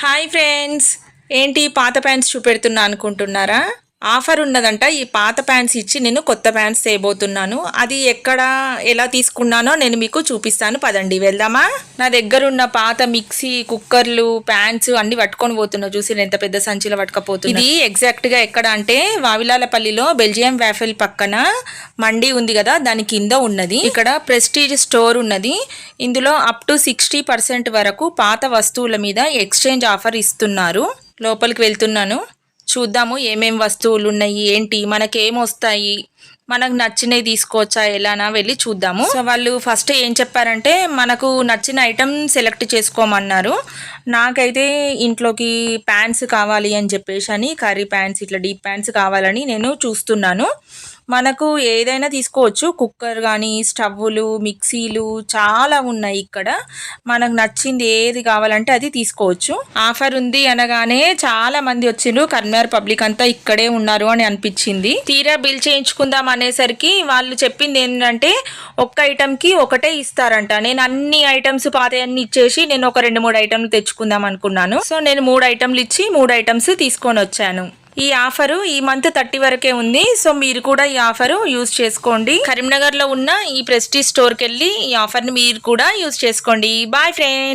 Hi friends ఏంటి పాత pants చూపెడుతున్నా అనుకుంటున్నారా? ఆఫర్ ఉన్నదంట ఈ పాత ప్యాంట్స్ ఇచ్చి నేను కొత్త ప్యాంట్స్ చేయబోతున్నాను అది ఎక్కడ ఎలా తీసుకున్నానో నేను మీకు చూపిస్తాను. పదండి వెళ్దామా? నా దగ్గర ఉన్న పాత మిక్సీ కుక్కర్లు ప్యాంట్స్ అన్ని పట్టుకొని పోతున్నా. చూసి ఎంత పెద్ద సంచిలో పట్టుకపోతున్నా. ఇది ఎగ్జాక్ట్గా ఎక్కడ అంటే వావిలాలపల్లిలో బెల్జియం వ్యాఫెల్ పక్కన మండి ఉంది కదా దాని కింద ఉన్నది. ఇక్కడ ప్రెస్టీజ్ స్టోర్ ఉన్నది. ఇందులో అప్ టు సిక్స్టీ పర్సెంట్ వరకు పాత వస్తువుల మీద ఎక్స్చేంజ్ ఆఫర్ ఇస్తున్నారు. లోపలికి వెళ్తున్నాను. చూద్దాము ఏమేం వస్తువులు ఉన్నాయి ఏంటి మనకేం వస్తాయి మనకు నచ్చినవి తీసుకోవచ్చా ఎలానా వెళ్ళి చూద్దాము. సో వాళ్ళు ఫస్ట్ ఏం చెప్పారంటే మనకు నచ్చిన ఐటమ్ సెలెక్ట్ చేసుకోమన్నారు. నాకైతే ఇంట్లోకి ప్యాంట్స్ కావాలి అని చెప్పేసి అని కర్రీ ప్యాంట్స్ ఇట్లా డీప్ ప్యాంట్స్ కావాలని నేను చూస్తున్నాను. మనకు ఏదైనా తీసుకోవచ్చు కుక్కర్ కానీ స్టవ్లు మిక్సీలు చాలా ఉన్నాయి ఇక్కడ. మనకు నచ్చింది ఏది కావాలంటే అది తీసుకోవచ్చు. ఆఫర్ ఉంది అనగానే చాలా మంది వచ్చిండ్రు. కర్మర్ పబ్లిక్ అంతా ఇక్కడే ఉన్నారు అని అనిపించింది. తీరా బిల్ చేయించుకుందాం అనేసరికి వాళ్ళు చెప్పింది ఏంటంటే ఒక్క ఐటెంకి ఒకటే ఇస్తారంట. నేను అన్ని ఐటమ్స్ పాత అన్ని ఇచ్చేసి నేను ఒక రెండు మూడు ఐటెంలు తెచ్చుకుందాం అనుకున్నాను. సో నేను మూడు ఐటమ్లు ఇచ్చి మూడు ఐటమ్స్ తీసుకొని వచ్చాను. ఈ ఆఫరు ఈ మంత్ థర్టీ వరకే ఉంది. సో మీరు కూడా ఈ ఆఫరు యూజ్ చేసుకోండి. కరీంనగర్లో ఉన్న ఈ ప్రెస్టీజ్ స్టోర్కి వెళ్ళి ఈ ఆఫర్ని మీరు కూడా యూజ్ చేసుకోండి. Boy friend!